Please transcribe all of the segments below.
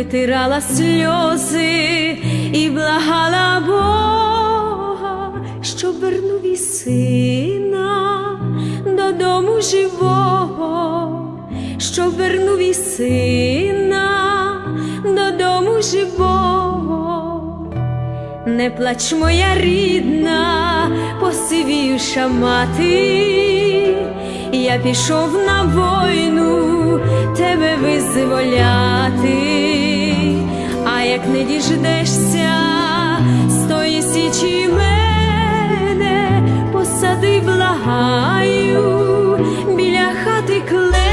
витирала сльози і благала Бога, щоб вернув і сина додому живого, щоб вернув і сина додому живого. Не плач, моя рідна, посивівша мати, я пішов на війну тебе визволяти, як не діждешся з тої січі мене, посади благаю біля хати клена,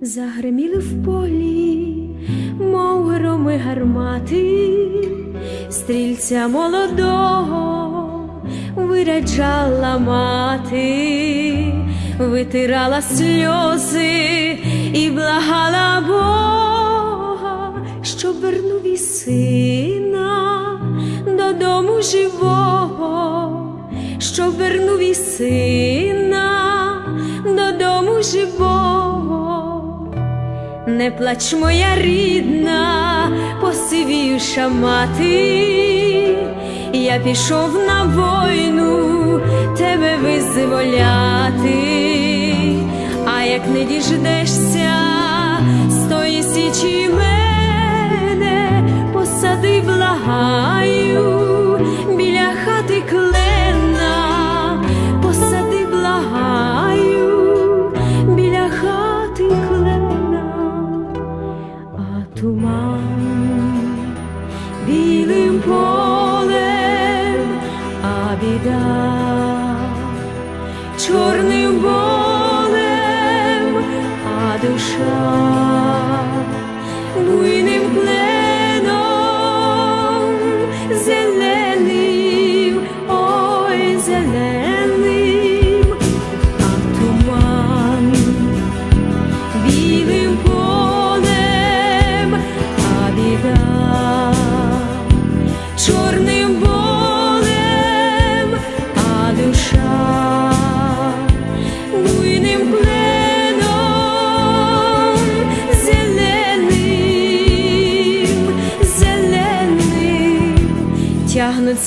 Загриміли в полі, мов громи гармати, стрільця молодого виряджала мати, витирала сльози живого, що вернув і сина додому живого, не плач моя рідна, посивівша мати, я пішов на війну тебе визволяти, а як не діждешся. завжди благаю біля хати.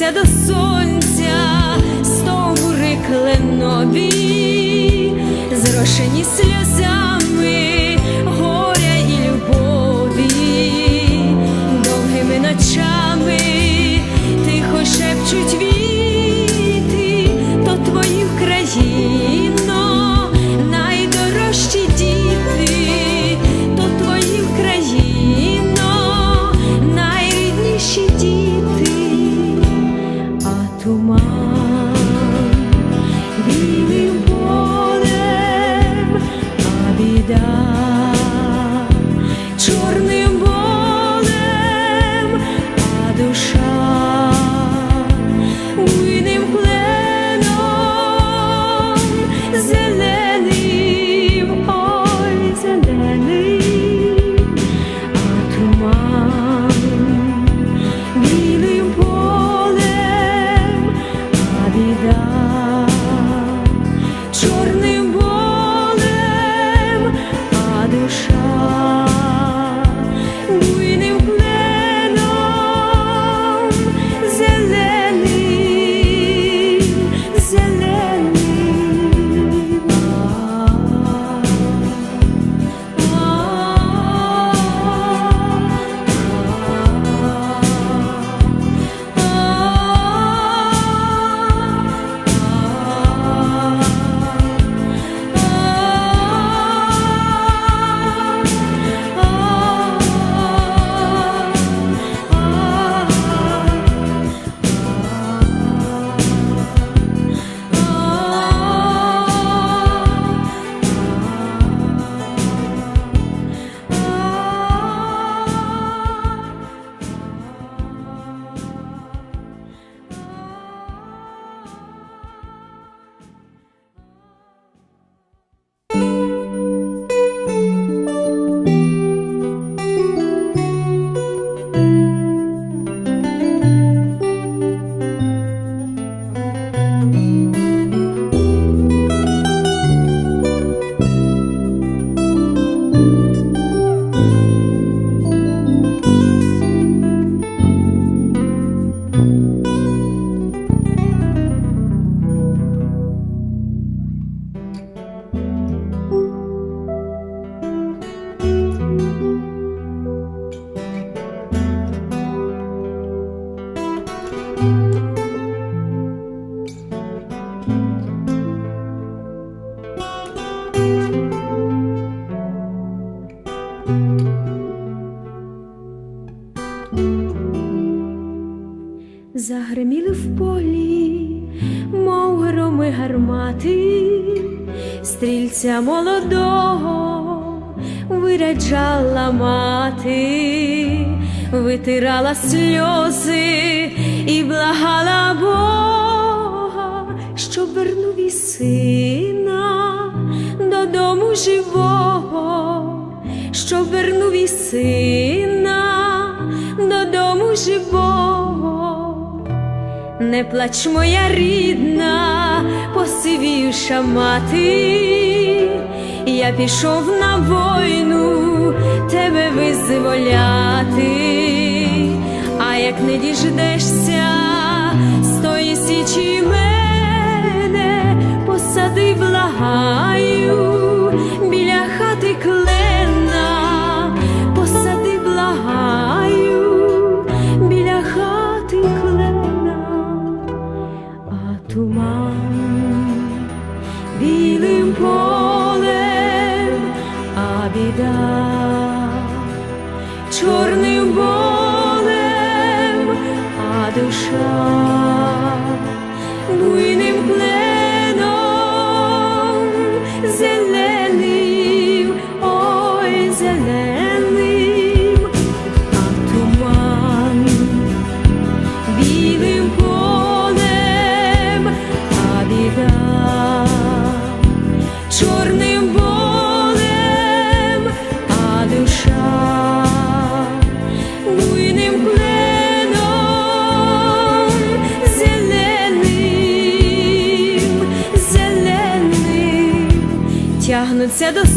Повернися до сонця, стовбури нові, зрошені сльози. Загриміли в полі, мов громи гармати, стрільця молодого виряджала мати, витирала сльози. Дому живого, що вернув і сина додому живого, не плач моя рідна, посивівша мати, я пішов на війну тебе визволяти, а як не діждешся, стої січі мене посади благаю. Біля хати тягнуться до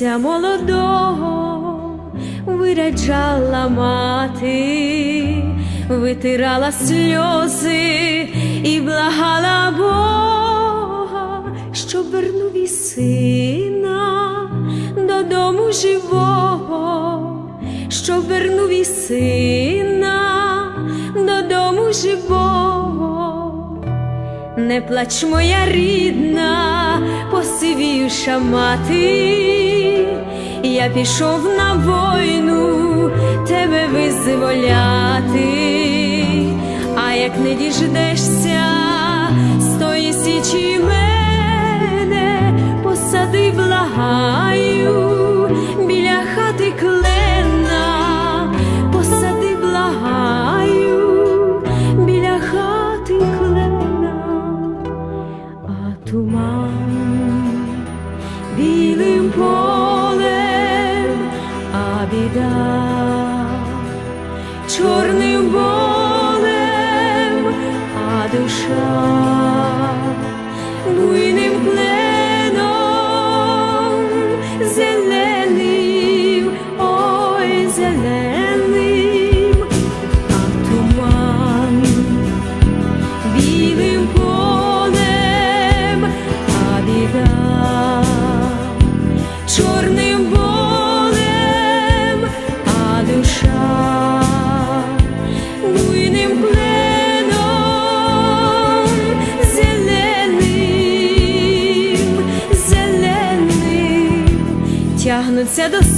стрільця молодого виряджала мати, витирала сльози і благала Бога, щоб вернув і сина додому живого, щоб вернув і сина Не плач моя рідна, посивівша мати, я пішов на войну тебе визволяти, а як не діждешся з тої січі мене, посади, благаю біля. Yeah, do